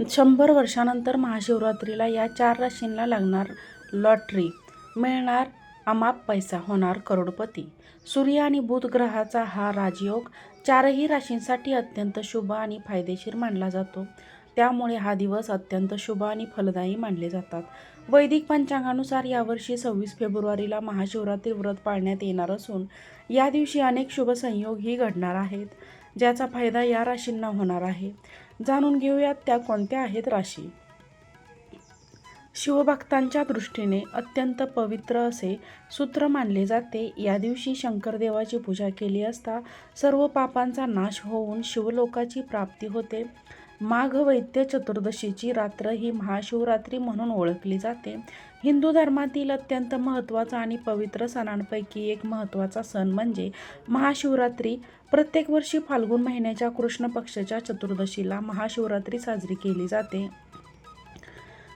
शंभर वर्षानंतर महाशिवरात्रीला या चार राशींना लागणार लॉटरी. मिळणार अमाप पैसा होणार करोडपती. सूर्य आणि बुध ग्रहाचा हा राजयोग चारही राशींसाठी अत्यंत शुभ आणि फायदेशीर मानला जातो. त्यामुळे हा दिवस अत्यंत शुभ आणि फलदायी मानले जातात. वैदिक पंचांगानुसार यावर्षी सव्वीस फेब्रुवारीला महाशिवरात्री व्रत पाळण्यात येणार असून या दिवशी अनेक शुभ संयोगही घडणार आहेत ज्याचा फायदा या राशींना होणार आहे. जाणून घेऊयात त्या कोणत्या आहेत राशी. शिवभक्तांच्या दृष्टीने अत्यंत पवित्र असे सूत्र मानले जाते. या दिवशी शंकरदेवाची पूजा केली असता सर्व पापांचा नाश होऊन शिवलोकाची प्राप्ती होते. माघ वैद्य चतुर्दशीची रात्र ही महाशिवरात्री म्हणून ओळखली जाते. हिंदू धर्मातील अत्यंत महत्त्वाचा आणि पवित्र सणांपैकी एक महत्त्वाचा सण म्हणजे महाशिवरात्री. प्रत्येक वर्षी फाल्गुन महिन्याच्या कृष्ण पक्षाच्या चतुर्दशीला महाशिवरात्री साजरी केली जाते.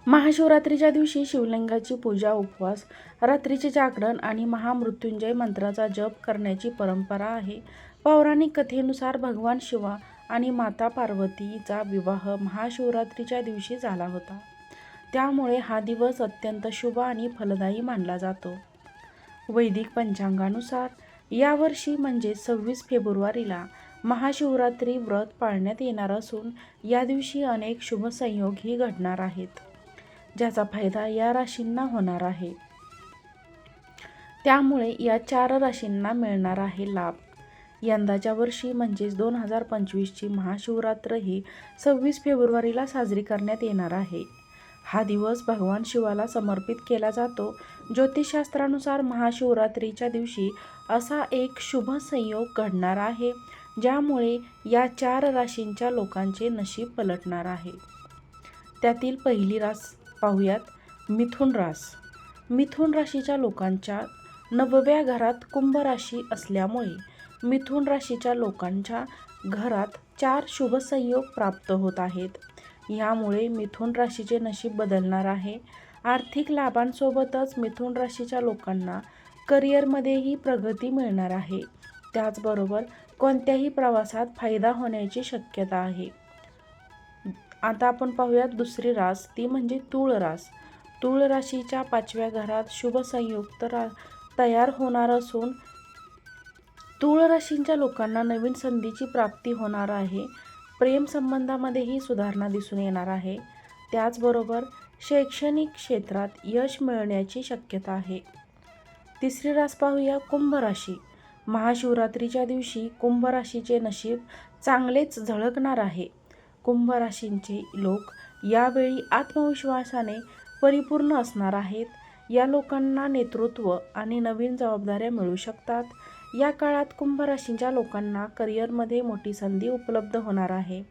महाशिवरात्रीच्या दिवशी शिवलिंगाची पूजा उपवास रात्रीचे जागरण आणि महामृत्युंजय मंत्राचा जप करण्याची परंपरा आहे. पौराणिक कथेनुसार भगवान शिवा आणि माता पार्वतीचा विवाह महाशिवरात्रीच्या दिवशी झाला होता. त्यामुळे हा दिवस अत्यंत शुभ आणि फलदायी मानला जातो. वैदिक पंचांगानुसार यावर्षी म्हणजे सव्वीस फेब्रुवारीला महाशिवरात्री व्रत पाळण्यात येणार असून या दिवशी अनेक शुभ संयोगही घडणार आहेत. ज्याचा फायदा या राशींना होणार आहे. त्यामुळे या चार राशींना मिळणार आहे लाभ. यंदाच्या वर्षी म्हणजेच दोन हजार पंचवीसची महाशिवरात्र ही सव्वीस फेब्रुवारीला साजरी करण्यात येणार आहे. हा दिवस भगवान शिवाला समर्पित केला जातो. ज्योतिषशास्त्रानुसार महाशिवरात्रीच्या दिवशी असा एक शुभ संयोग घडणार आहे ज्यामुळे या चार राशींच्या लोकांचे नशीब पलटणार आहे. त्यातील पहिली रास पाहूयात मिथुन रास. मिथुन राशीच्या लोकांच्या नवव्या घरात कुंभ राशी असल्यामुळे मिथुन राशीच्या लोकांच्या घरात चार शुभ संयोग प्राप्त होत आहेत. यामुळे मिथुन राशीचे नशीब बदलणार आहे. आर्थिक लाभांसोबतच मिथुन राशीच्या लोकांना करिअरमध्येही प्रगती मिळणार आहे. त्याचबरोबर कोणत्याही प्रवासात फायदा होण्याची शक्यता आहे. आता आपण पाहूयात दुसरी रास ती म्हणजे तूळ रास. तूळ राशीच्या पाचव्या घरात शुभ संयुक्त रा तयार होणार असून तूळ राशींच्या लोकांना नवीन संधीची प्राप्ती होणार आहे. प्रेम संबंधामध्येही सुधारणा दिसून येणार आहे. त्याचबरोबर शैक्षणिक क्षेत्रात यश मिळण्याची शक्यता आहे. तिसरी रास पाहूया कुंभ राशी. महाशिवरात्रीच्या दिवशी कुंभ राशीचे नशीब चांगलेच झळकणार आहे. कुंभ राशींचे लोक यावेळी आत्मविश्वासाने परिपूर्ण असणार आहेत. या लोकांना नेतृत्व आणि नवीन जबाबदाऱ्या मिळू शकतात. या काळात कुंभ राशींच्या लोकांना करिअरमध्ये मोठी संधी उपलब्ध होणार आहे.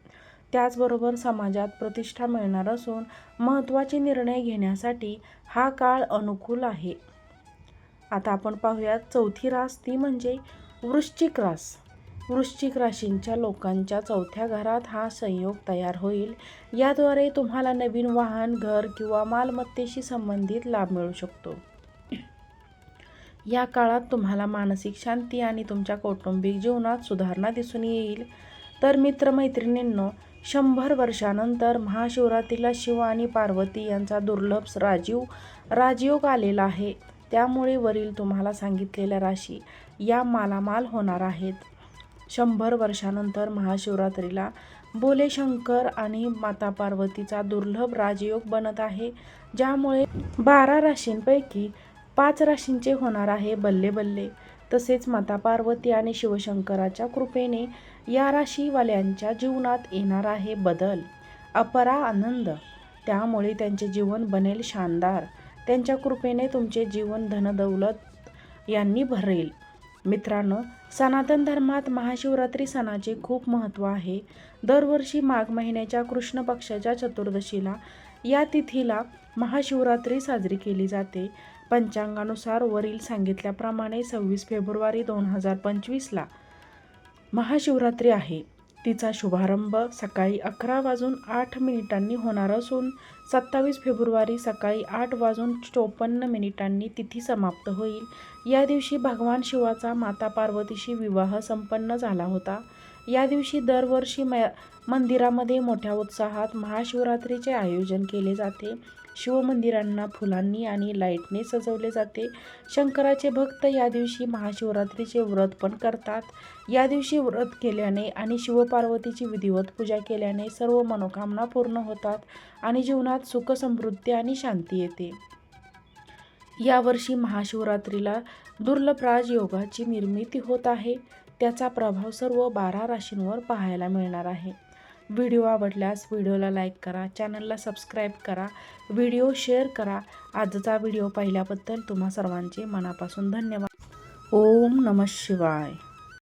त्याचबरोबर समाजात प्रतिष्ठा मिळणार असून महत्त्वाचे निर्णय घेण्यासाठी हा काळ अनुकूल आहे. आता आपण पाहूयात चौथी रास ती म्हणजे वृश्चिक रास. वृश्चिक राशींच्या लोकांच्या चौथ्या घरात हा संयोग तयार होईल. याद्वारे तुम्हाला नवीन वाहन घर किंवा मालमत्तेशी संबंधित लाभ मिळू शकतो. या काळात तुम्हाला मानसिक शांती आणि तुमच्या कौटुंबिक जीवनात सुधारणा दिसून येईल. तर मित्रमैत्रिणींनो शंभर वर्षानंतर महाशिवरात्रीला शिव आणि पार्वती यांचा दुर्लभ राजीव राजयोग आलेला आहे. त्यामुळे वरील तुम्हाला सांगितलेल्या राशी या मालामाल होणार आहेत. शंभर वर्षानंतर महाशिवरात्रीला बोले शंकर आणि माता पार्वतीचा दुर्लभ राजयोग बनत आहे ज्यामुळे बारा राशींपैकी पाच राशींचे होणार आहे बल्ले बल्ले. तसेच माता पार्वती आणि शिवशंकराच्या कृपेने या राशीवाल्यांच्या जीवनात येणार आहे बदल अपरा आनंद. त्यामुळे त्यांचे जीवन बनेल शानदार. त्यांच्या कृपेने तुमचे जीवन धनदौलत यांनी भरेल. मित्रांनो सनातन धर्मात महाशिवरात्री सणाचे खूप महत्त्व आहे. दरवर्षी माघ महिन्याच्या कृष्ण पक्षाच्या चतुर्दशीला या तिथीला महाशिवरात्री साजरी केली जाते. पंचांगानुसार वरील सांगितल्याप्रमाणे सव्वीस फेब्रुवारी दोन हजार पंचवीसला महाशिवरात्री आहे. तिचा शुभारंभ सकाळी अकरा वाजून आठ मिनिटांनी होणार असून सत्तावीस फेब्रुवारी सकाळी आठ वाजून चोपन्न मिनिटांनी तिथी समाप्त होईल. या दिवशी भगवान शिवाचा माता पार्वतीशी विवाह संपन्न झाला होता. या दिवशी दरवर्षी म मंदिरामध्ये मोठ्या उत्साहात महाशिवरात्रीचे आयोजन केले जाते. शिवमंदिरांना फुलांनी आणि लाईटने सजवले जाते. शंकराचे भक्त या दिवशी महाशिवरात्रीचे व्रत पण करतात. या दिवशी व्रत केल्याने आणि शिवपार्वतीची विधिवत पूजा केल्याने सर्व मनोकामना पूर्ण होतात आणि जीवनात सुख समृद्धी आणि शांती येते. यावर्षी महाशिवरात्रीला दुर्लभ राजयोगाची निर्मिती होत आहे. त्याचा प्रभाव सर्व बारा राशींवर पाहायला मिळणार आहे. व्हिडिओ आवडल्यास व्हिडिओला लाईक करा चॅनलला सबस्क्राईब करा व्हिडिओ शेअर करा. आजचा व्हिडिओ पाहिल्याबद्दल तुम्हा सर्वांचे मनापासून धन्यवाद. ओम नम शिवाय.